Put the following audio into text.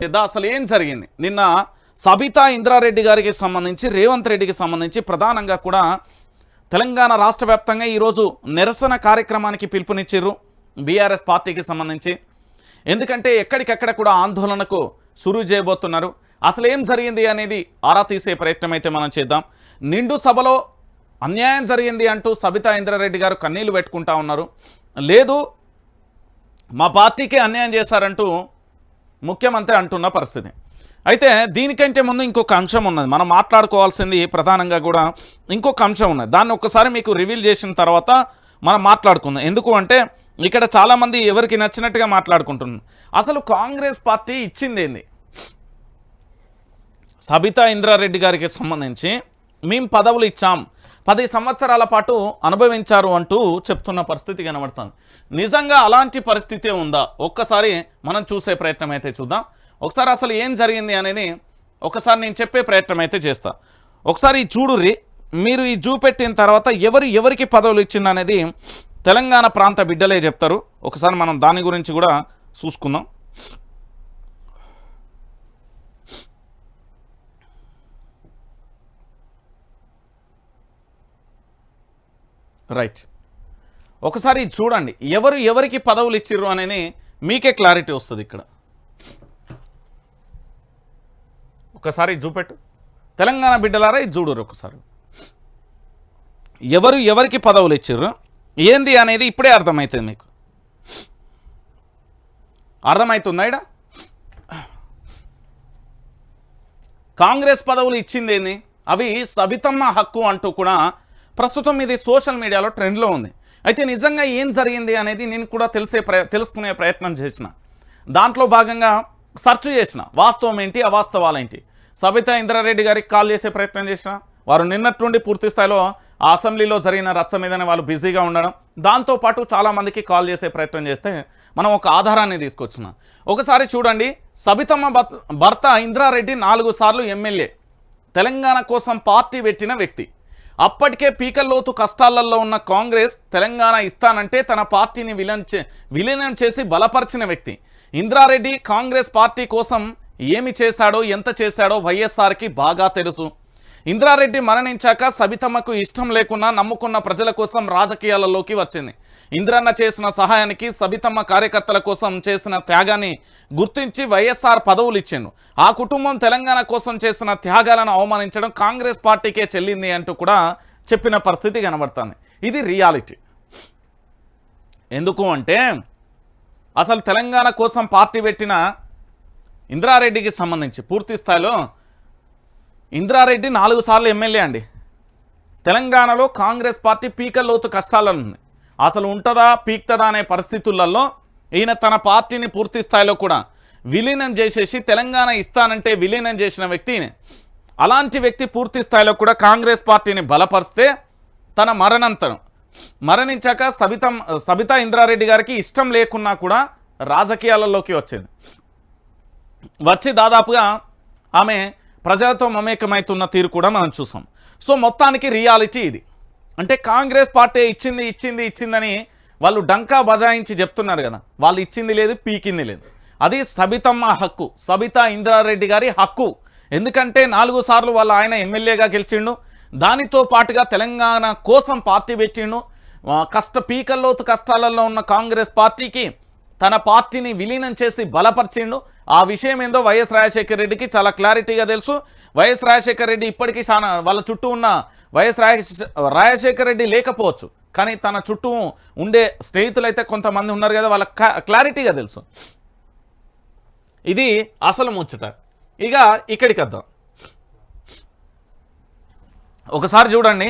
పెద్ద అసలు ఏం జరిగింది? నిన్న సబితా ఇంద్రారెడ్డి గారికి సంబంధించి రేవంత్ రెడ్డికి సంబంధించి ప్రధానంగా కూడా తెలంగాణ రాష్ట్ర వ్యాప్తంగా ఈరోజు నిరసన కార్యక్రమానికి పిలుపునిచ్చిర్రు బీఆర్ఎస్ పార్టీకి సంబంధించి. ఎందుకంటే ఎక్కడికెక్కడ కూడా ఆందోళనకు సురు చేయబోతున్నారు. అసలు ఏం జరిగింది అనేది ఆరా తీసే ప్రయత్నం అయితే మనం చేద్దాం. నిండు సభలో అన్యాయం జరిగింది అంటూ సబితా ఇంద్రారెడ్డి గారు కన్నీళ్ళు పెట్టుకుంటా ఉన్నారు. లేదు మా పార్టీకే అన్యాయం చేశారంటూ ముఖ్యమంత్రి అంటున్న పరిస్థితి. అయితే దీనికంటే ముందు ఇంకొక అంశం ఉన్నది. మనం మాట్లాడుకోవాల్సింది ప్రధానంగా కూడా ఇంకొక అంశం ఉన్నది. దాన్ని ఒక్కసారి మీకు రివీల్ చేసిన తర్వాత మనం మాట్లాడుకుందాం. ఎందుకు అంటే ఇక్కడ చాలామంది ఎవరికి నచ్చినట్టుగా మాట్లాడుకుంటున్నారు. అసలు కాంగ్రెస్ పార్టీ ఇచ్చింది ఏంది? సబితా ఇంద్రారెడ్డి గారికి సంబంధించి మేము పదవులు ఇచ్చాం. పది సంవత్సరాల పాటు అనుభవించారు అంటూ చెప్తున్న పరిస్థితి కనబడుతుంది. నిజంగా అలాంటి పరిస్థితే ఉందా? ఒక్కసారి మనం చూసే ప్రయత్నం అయితే చూద్దాం. ఒకసారి అసలు ఏం జరిగింది అనేది ఒకసారి నేను చెప్పే ప్రయత్నం అయితే చేస్తా. ఒకసారి చూడు చూడుర్రి మీరు ఈ చూపెట్టిన తర్వాత ఎవరు ఎవరికి పదవులు ఇచ్చిందనేది తెలంగాణ ప్రాంత బిడ్డలే చెప్తారు. ఒకసారి మనం దాని గురించి కూడా చూసుకుందాం. రైట్ ఒకసారి చూడండి ఎవరు ఎవరికి పదవులు ఇచ్చిర్రు అనేది మీకే క్లారిటీ వస్తుంది ఇక్కడ. ఒకసారి చూపెట్టు. తెలంగాణ బిడ్డలారా ఇది చూడరు ఒకసారి. ఎవరు ఎవరికి పదవులు ఇచ్చిర్రు ఏంది అనేది ఇప్పుడే అర్థమవుతుంది మీకు. అర్థమవుతుందా ఇడ కాంగ్రెస్ పదవులు ఇచ్చింది ఏంది? అవి సబితమ్మ హక్కు అంటూ కూడా ప్రస్తుతం ఇది సోషల్ మీడియాలో ట్రెండ్లో ఉంది. అయితే నిజంగా ఏం జరిగింది అనేది నేను కూడా తెలిసే తెలుసుకునే ప్రయత్నం చేసిన. దాంట్లో భాగంగా సెర్చ్ చేసిన. వాస్తవం ఏంటి? అవాస్తవాలేంటి సబితా ఇంద్రారెడ్డి గారికి కాల్ చేసే ప్రయత్నం చేసిన. వారు నిన్నటి నుండి పూర్తి స్థాయిలో ఆ అసెంబ్లీలో జరిగిన రచ్చ మీదనే వాళ్ళు బిజీగా ఉండడం. దాంతోపాటు చాలామందికి కాల్ చేసే ప్రయత్నం చేస్తే మనం ఒక ఆధారాన్ని తీసుకొచ్చిన. ఒకసారి చూడండి. సబితమ్మ భర్త- భర్త ఇంద్రారెడ్డి నాలుగు సార్లు ఎమ్మెల్యే. తెలంగాణ కోసం పార్టీ పెట్టిన వ్యక్తి. అప్పటికే పీకల్లోతు కష్టాలలో ఉన్న కాంగ్రెస్ తెలంగాణ ఇస్తానంటే తన పార్టీని విలన్ చే విలీనం చేసి బలపరిచిన వ్యక్తి. ఇంద్రారెడ్డి కాంగ్రెస్ పార్టీ కోసం ఏమి చేశాడో ఎంత చేశాడో వైఎస్ఆర్కి బాగా తెలుసు. ఇంద్రారెడ్డి మరణించాక సబితమ్మకు ఇష్టం లేకున్నా నమ్ముకున్న ప్రజల కోసం రాజకీయాలలోకి వచ్చింది. ఇంద్రన్న చేసిన సహాయానికి సబితమ్మ కార్యకర్తల కోసం చేసిన త్యాగాన్ని గుర్తించి వైఎస్ఆర్ పదవులు ఇచ్చిండు. ఆ కుటుంబం తెలంగాణ కోసం చేసిన త్యాగాలను అవమానించడం కాంగ్రెస్ పార్టీకే చెల్లింది అంటూ కూడా చెప్పిన పరిస్థితి కనబడుతుంది. ఇది రియాలిటీ. ఎందుకు అంటే అసలు తెలంగాణ కోసం పార్టీ పెట్టిన ఇంద్రారెడ్డికి సంబంధించి పూర్తి స్థాయిలో ఇంద్రారెడ్డి నాలుగు సార్లు ఎమ్మెల్యే అండి. తెలంగాణలో కాంగ్రెస్ పార్టీ పీకల్లోతు కష్టాలను ఉంది అసలు ఉంటుందా పీక్తదా అనే పరిస్థితులలో ఈయన తన పార్టీని పూర్తి స్థాయిలో కూడా విలీనం చేసేసి తెలంగాణ ఇస్తానంటే విలీనం చేసిన వ్యక్తి అలాంటి వ్యక్తి పూర్తి స్థాయిలో కూడా కాంగ్రెస్ పార్టీని బలపరిస్తే తన మరణంతరం. మరణించాక సబితం సబితా ఇంద్రారెడ్డి గారికి ఇష్టం లేకున్నా కూడా రాజకీయాలలోకి వచ్చేది. వచ్చి దాదాపుగా ఆమె ప్రజలతో మమేకమవుతున్న తీరు కూడా మనం చూసాం. సో మొత్తానికి రియాలిటీ ఇది. అంటే కాంగ్రెస్ పార్టీ ఇచ్చింది ఇచ్చింది ఇచ్చిందని వాళ్ళు డంకా బజాయించి చెప్తున్నారు కదా. వాళ్ళు ఇచ్చింది లేదు పీకింది లేదు. అది సబితమ్మ హక్కు సబితా ఇంద్రారెడ్డి గారి హక్కు. ఎందుకంటే నాలుగు సార్లు వాళ్ళ ఆయన ఎమ్మెల్యేగా గెలిచిండు. దానితో పాటుగా తెలంగాణ కోసం పార్టీ పెట్టిండు. కష్ట పీకల్లోతు కష్టాలలో ఉన్న కాంగ్రెస్ పార్టీకి తన పార్టీని విలీనం చేసి బలపరిచిండు. ఆ విషయం ఏందో వైఎస్ రాజశేఖర రెడ్డికి చాలా క్లారిటీగా తెలుసు. వైఎస్ రాజశేఖర రెడ్డి ఇప్పటికీ చాలా వాళ్ళ చుట్టూ ఉన్న వైఎస్ రాజశే రాజశేఖర రెడ్డి లేకపోవచ్చు. కానీ తన చుట్టూ ఉండే స్నేహితులు అయితే కొంతమంది ఉన్నారు కదా వాళ్ళ క్లారిటీగా తెలుసు. ఇది అసలు ముచ్చట. ఇక ఇక్కడికి వద్దాం. ఒకసారి చూడండి.